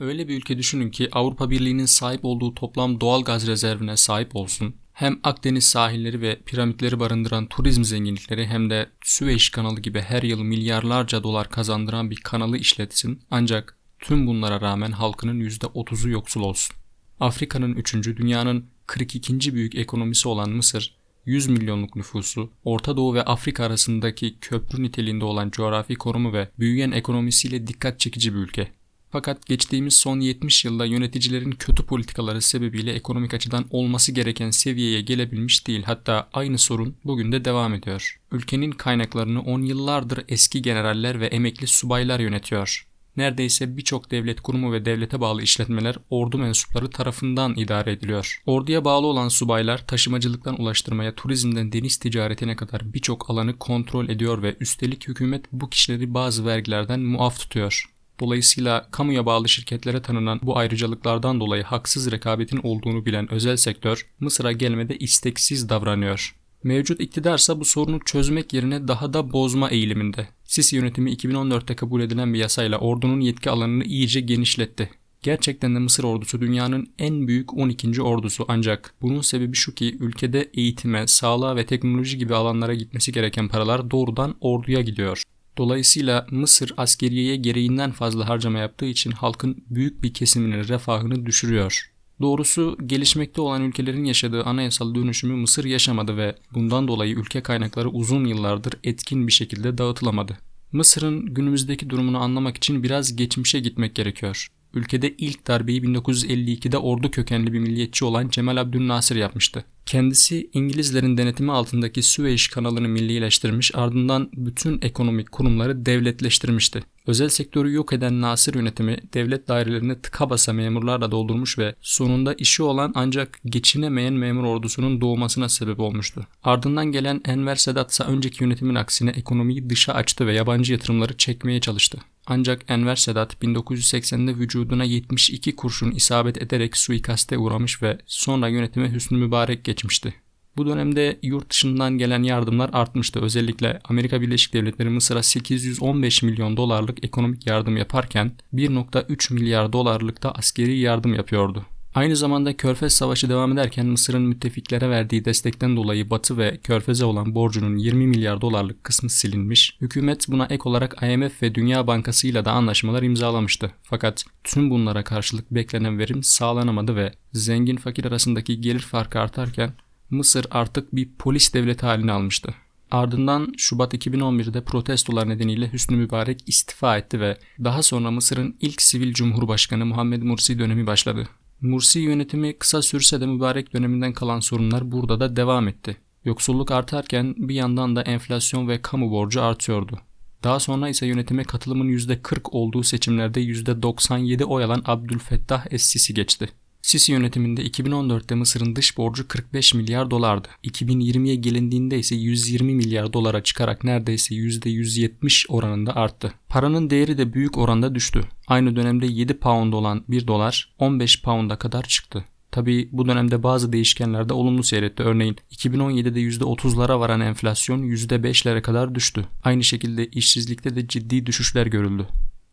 Öyle bir ülke düşünün ki Avrupa Birliği'nin sahip olduğu toplam doğal gaz rezervine sahip olsun. Hem Akdeniz sahilleri ve piramitleri barındıran turizm zenginlikleri hem de Süveyş kanalı gibi her yıl milyarlarca dolar kazandıran bir kanalı işletsin. Ancak tüm bunlara rağmen halkının %30'u yoksul olsun. Afrika'nın 3. dünyanın 42. büyük ekonomisi olan Mısır, 100 milyonluk nüfusu, Orta Doğu ve Afrika arasındaki köprü niteliğinde olan coğrafi konumu ve büyüyen ekonomisiyle dikkat çekici bir ülke. Fakat geçtiğimiz son 70 yılda yöneticilerin kötü politikaları sebebiyle ekonomik açıdan olması gereken seviyeye gelebilmiş değil. Hatta aynı sorun bugün de devam ediyor. Ülkenin kaynaklarını 10 yıllardır eski generaller ve emekli subaylar yönetiyor. Neredeyse birçok devlet kurumu ve devlete bağlı işletmeler ordu mensupları tarafından idare ediliyor. Orduya bağlı olan subaylar taşımacılıktan ulaştırmaya, turizmden deniz ticaretine kadar birçok alanı kontrol ediyor ve üstelik hükümet bu kişileri bazı vergilerden muaf tutuyor. Dolayısıyla kamuya bağlı şirketlere tanınan bu ayrıcalıklardan dolayı haksız rekabetin olduğunu bilen özel sektör Mısır'a gelmede isteksiz davranıyor. Mevcut iktidarsa bu sorunu çözmek yerine daha da bozma eğiliminde. Sisi yönetimi 2014'te kabul edilen bir yasayla ordunun yetki alanını iyice genişletti. Gerçekten de Mısır ordusu dünyanın en büyük 12. ordusu ancak bunun sebebi şu ki ülkede eğitime, sağlığa ve teknoloji gibi alanlara gitmesi gereken paralar doğrudan orduya gidiyor. Dolayısıyla Mısır askeriyeye gereğinden fazla harcama yaptığı için halkın büyük bir kesiminin refahını düşürüyor. Doğrusu gelişmekte olan ülkelerin yaşadığı anayasal dönüşümü Mısır yaşamadı ve bundan dolayı ülke kaynakları uzun yıllardır etkin bir şekilde dağıtılamadı. Mısır'ın günümüzdeki durumunu anlamak için biraz geçmişe gitmek gerekiyor. Ülkede ilk darbeyi 1952'de ordu kökenli bir milliyetçi olan Cemal Abdülnasır yapmıştı. Kendisi İngilizlerin denetimi altındaki Süveyş kanalını millileştirmiş ardından bütün ekonomik kurumları devletleştirmişti. Özel sektörü yok eden Nasır yönetimi devlet dairelerini tıka basa memurlarla doldurmuş ve sonunda işi olan ancak geçinemeyen memur ordusunun doğmasına sebep olmuştu. Ardından gelen Enver Sedat ise önceki yönetimin aksine ekonomiyi dışa açtı ve yabancı yatırımları çekmeye çalıştı. Ancak Enver Sedat 1980'de vücuduna 72 kurşun isabet ederek suikaste uğramış ve sonra yönetime Hüsnü Mübarek geçmişti. Bu dönemde yurt dışından gelen yardımlar artmıştı. Özellikle Amerika Birleşik Devletleri Mısır'a 815 milyon dolarlık ekonomik yardım yaparken 1.3 milyar dolarlık da askeri yardım yapıyordu. Aynı zamanda Körfez Savaşı devam ederken Mısır'ın müttefiklere verdiği destekten dolayı Batı ve Körfez'e olan borcunun 20 milyar dolarlık kısmı silinmiş. Hükümet buna ek olarak IMF ve Dünya Bankası ile de anlaşmalar imzalamıştı. Fakat tüm bunlara karşılık beklenen verim sağlanamadı ve zengin fakir arasındaki gelir farkı artarken Mısır artık bir polis devleti halini almıştı. Ardından Şubat 2011'de protestolar nedeniyle Hüsnü Mübarek istifa etti ve daha sonra Mısır'ın ilk sivil cumhurbaşkanı Muhammed Mursi dönemi başladı. Mursi yönetimi kısa sürse de mübarek döneminden kalan sorunlar burada da devam etti. Yoksulluk artarken bir yandan da enflasyon ve kamu borcu artıyordu. Daha sonra ise yönetime katılımın %40 olduğu seçimlerde %97 oy alan Abdülfettah Es-Sisi geçti. Sisi yönetiminde 2014'te Mısır'ın dış borcu 45 milyar dolardı. 2020'ye gelindiğinde ise 120 milyar dolara çıkarak neredeyse %170 oranında arttı. Paranın değeri de büyük oranda düştü. Aynı dönemde 7 pound olan 1 dolar 15 pound'a kadar çıktı. Tabi bu dönemde bazı değişkenler de olumlu seyretti. Örneğin 2017'de %30'lara varan enflasyon %5'lere kadar düştü. Aynı şekilde işsizlikte de ciddi düşüşler görüldü.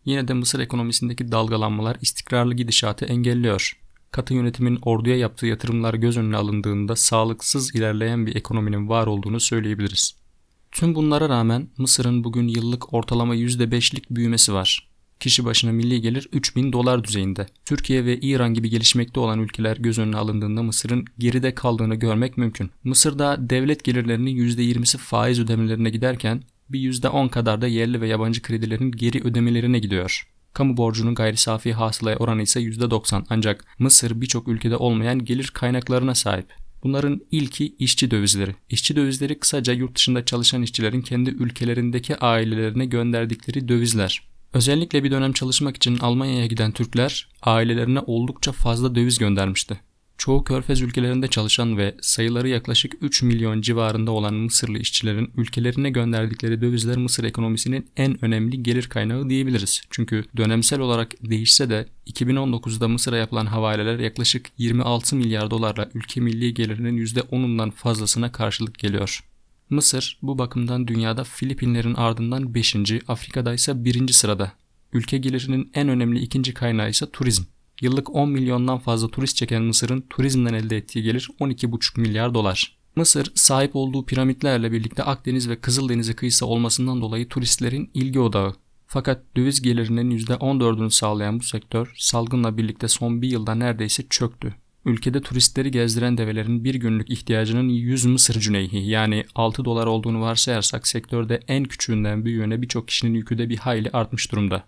Yine de Mısır ekonomisindeki dalgalanmalar istikrarlı gidişatı engelliyor katı yönetimin orduya yaptığı yatırımlar göz önüne alındığında sağlıksız ilerleyen bir ekonominin var olduğunu söyleyebiliriz. Tüm bunlara rağmen Mısır'ın bugün yıllık ortalama %5'lik büyümesi var. Kişi başına milli gelir 3000 dolar düzeyinde. Türkiye ve İran gibi gelişmekte olan ülkeler göz önüne alındığında Mısır'ın geride kaldığını görmek mümkün. Mısır'da devlet gelirlerinin %20'si faiz ödemelerine giderken bir %10 kadar da yerli ve yabancı kredilerin geri ödemelerine gidiyor. Kamu borcunun gayri safi hasılaya oranı ise %90 ancak Mısır birçok ülkede olmayan gelir kaynaklarına sahip. Bunların ilki işçi dövizleri. İşçi dövizleri kısaca yurt dışında çalışan işçilerin kendi ülkelerindeki ailelerine gönderdikleri dövizler. Özellikle bir dönem çalışmak için Almanya'ya giden Türkler ailelerine oldukça fazla döviz göndermişti. Çoğu körfez ülkelerinde çalışan ve sayıları yaklaşık 3 milyon civarında olan Mısırlı işçilerin ülkelerine gönderdikleri dövizler Mısır ekonomisinin en önemli gelir kaynağı diyebiliriz. Çünkü dönemsel olarak değişse de 2019'da Mısır'a yapılan havaleler yaklaşık 26 milyar dolarla ülke milli gelirinin %10'undan fazlasına karşılık geliyor. Mısır bu bakımdan dünyada Filipinlerin ardından 5. Afrika'da ise 1. sırada. Ülke gelirinin en önemli ikinci kaynağı ise turizm. Yıllık 10 milyondan fazla turist çeken Mısır'ın turizmden elde ettiği gelir 12,5 milyar dolar. Mısır sahip olduğu piramitlerle birlikte Akdeniz ve Kızıldeniz'e kıyısı olmasından dolayı turistlerin ilgi odağı. Fakat döviz gelirinin %14'ünü sağlayan bu sektör salgınla birlikte son bir yılda neredeyse çöktü. Ülkede turistleri gezdiren develerin bir günlük ihtiyacının 100 Mısır cüneyhi yani 6 dolar olduğunu varsayarsak sektörde en küçüğünden büyüğüne birçok kişinin yükü de bir hayli artmış durumda.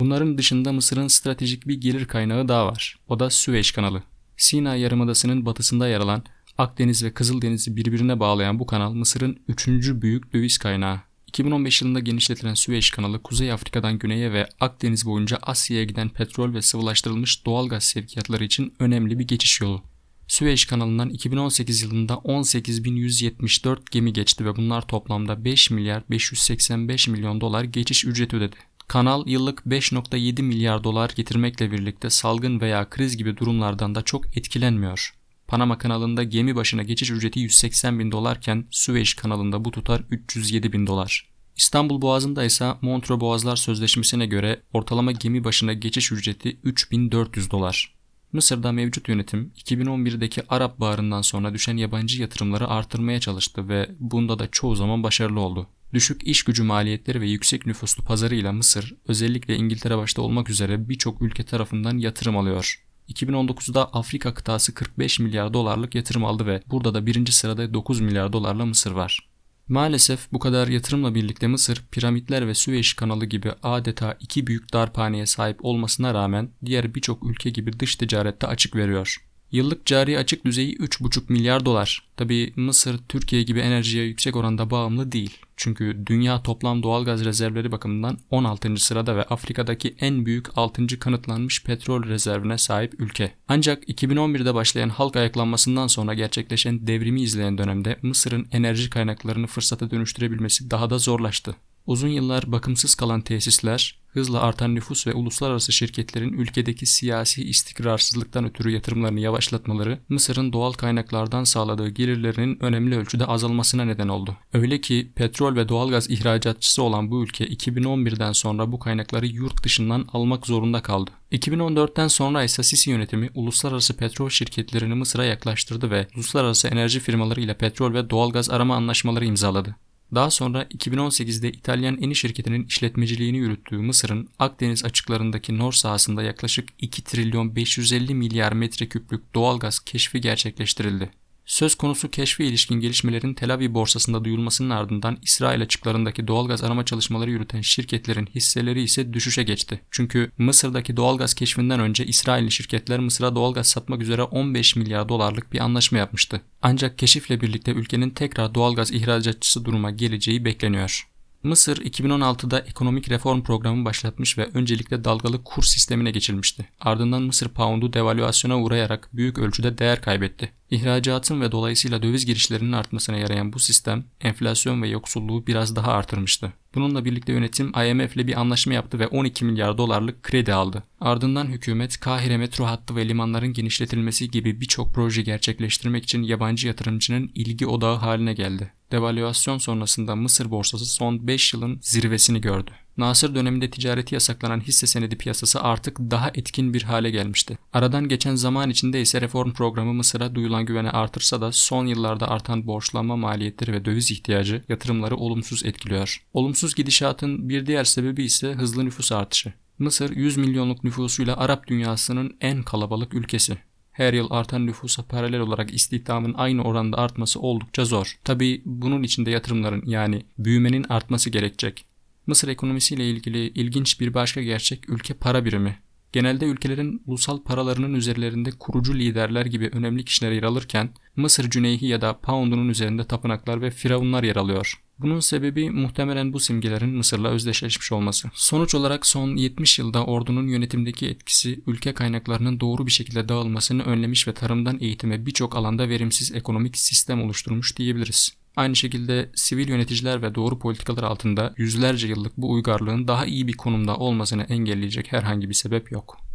Bunların dışında Mısır'ın stratejik bir gelir kaynağı daha var. O da Süveyş kanalı. Sina Yarımadası'nın batısında yer alan Akdeniz ve Kızıldeniz'i birbirine bağlayan bu kanal Mısır'ın üçüncü büyük döviz kaynağı. 2015 yılında genişletilen Süveyş kanalı Kuzey Afrika'dan güneye ve Akdeniz boyunca Asya'ya giden petrol ve sıvılaştırılmış doğal gaz sevkiyatları için önemli bir geçiş yolu. Süveyş kanalından 2018 yılında 18.174 gemi geçti ve bunlar toplamda 5 milyar 585 milyon dolar geçiş ücreti ödedi. Kanal yıllık 5.7 milyar dolar getirmekle birlikte salgın veya kriz gibi durumlardan da çok etkilenmiyor. Panama kanalında gemi başına geçiş ücreti 180 bin dolarken Süveyş kanalında bu tutar 307 bin dolar. İstanbul Boğazı'nda ise Montreux Boğazlar Sözleşmesi'ne göre ortalama gemi başına geçiş ücreti 3400 dolar. Mısır'da mevcut yönetim 2011'deki Arap Baharı'ndan sonra düşen yabancı yatırımları artırmaya çalıştı ve bunda da çoğu zaman başarılı oldu. Düşük iş gücü maliyetleri ve yüksek nüfuslu pazarıyla Mısır, özellikle İngiltere başta olmak üzere birçok ülke tarafından yatırım alıyor. 2019'da Afrika kıtası 45 milyar dolarlık yatırım aldı ve burada da birinci sırada 9 milyar dolarla Mısır var. Maalesef bu kadar yatırımla birlikte Mısır, piramitler ve Süveyş kanalı gibi adeta iki büyük darphaneye sahip olmasına rağmen diğer birçok ülke gibi dış ticarette açık veriyor. Yıllık cari açık düzeyi 3,5 milyar dolar. Tabi Mısır, Türkiye gibi enerjiye yüksek oranda bağımlı değil. Çünkü dünya toplam doğalgaz rezervleri bakımından 16. sırada ve Afrika'daki en büyük 6. kanıtlanmış petrol rezervine sahip ülke. Ancak 2011'de başlayan halk ayaklanmasından sonra gerçekleşen devrimi izleyen dönemde Mısır'ın enerji kaynaklarını fırsata dönüştürebilmesi daha da zorlaştı. Uzun yıllar bakımsız kalan tesisler, hızla artan nüfus ve uluslararası şirketlerin ülkedeki siyasi istikrarsızlıktan ötürü yatırımlarını yavaşlatmaları, Mısır'ın doğal kaynaklardan sağladığı gelirlerinin önemli ölçüde azalmasına neden oldu. Öyle ki petrol ve doğalgaz ihracatçısı olan bu ülke 2011'den sonra bu kaynakları yurt dışından almak zorunda kaldı. 2014'ten sonra ise Sisi yönetimi uluslararası petrol şirketlerini Mısır'a yaklaştırdı ve uluslararası enerji firmaları ile petrol ve doğalgaz arama anlaşmaları imzaladı. Daha sonra 2018'de İtalyan Eni şirketinin işletmeciliğini yürüttüğü Mısır'ın Akdeniz açıklarındaki Nor sahasında yaklaşık 2 trilyon 550 milyar metreküplük doğalgaz keşfi gerçekleştirildi. Söz konusu keşfe ilişkin gelişmelerin Tel Aviv borsasında duyulmasının ardından İsrail açıklarındaki doğalgaz arama çalışmaları yürüten şirketlerin hisseleri ise düşüşe geçti. Çünkü Mısır'daki doğalgaz keşfinden önce İsrailli şirketler Mısır'a doğalgaz satmak üzere 15 milyar dolarlık bir anlaşma yapmıştı. Ancak keşifle birlikte ülkenin tekrar doğalgaz ihracatçısı duruma geleceği bekleniyor. Mısır 2016'da ekonomik reform programı başlatmış ve öncelikle dalgalı kur sistemine geçilmişti. Ardından Mısır poundu devalüasyona uğrayarak büyük ölçüde değer kaybetti. İhracatın ve dolayısıyla döviz girişlerinin artmasına yarayan bu sistem enflasyon ve yoksulluğu biraz daha artırmıştı. Bununla birlikte yönetim IMF ile bir anlaşma yaptı ve 12 milyar dolarlık kredi aldı. Ardından hükümet Kahire metro hattı ve limanların genişletilmesi gibi birçok proje gerçekleştirmek için yabancı yatırımcının ilgi odağı haline geldi. Devalüasyon sonrasında Mısır borsası son 5 yılın zirvesini gördü. Nasır döneminde ticareti yasaklanan hisse senedi piyasası artık daha etkin bir hale gelmişti. Aradan geçen zaman içinde ise reform programı Mısır'a duyulan güveni artırsa da son yıllarda artan borçlanma maliyetleri ve döviz ihtiyacı yatırımları olumsuz etkiliyor. Olumsuz gidişatın bir diğer sebebi ise hızlı nüfus artışı. Mısır 100 milyonluk nüfusuyla Arap dünyasının en kalabalık ülkesi. Her yıl artan nüfusa paralel olarak istihdamın aynı oranda artması oldukça zor. Tabii bunun içinde yatırımların yani büyümenin artması gerekecek. Mısır ekonomisiyle ilgili ilginç bir başka gerçek ülke para birimi. Genelde ülkelerin ulusal paralarının üzerlerinde kurucu liderler gibi önemli kişiler yer alırken Mısır cüneyhi ya da poundunun üzerinde tapınaklar ve firavunlar yer alıyor. Bunun sebebi muhtemelen bu simgelerin Mısır'la özdeşleşmiş olması. Sonuç olarak son 70 yılda ordunun yönetimdeki etkisi ülke kaynaklarının doğru bir şekilde dağılmasını önlemiş ve tarımdan eğitime birçok alanda verimsiz ekonomik sistem oluşturmuş diyebiliriz. Aynı şekilde sivil yöneticiler ve doğru politikalar altında yüzlerce yıllık bu uygarlığın daha iyi bir konumda olmasını engelleyecek herhangi bir sebep yok.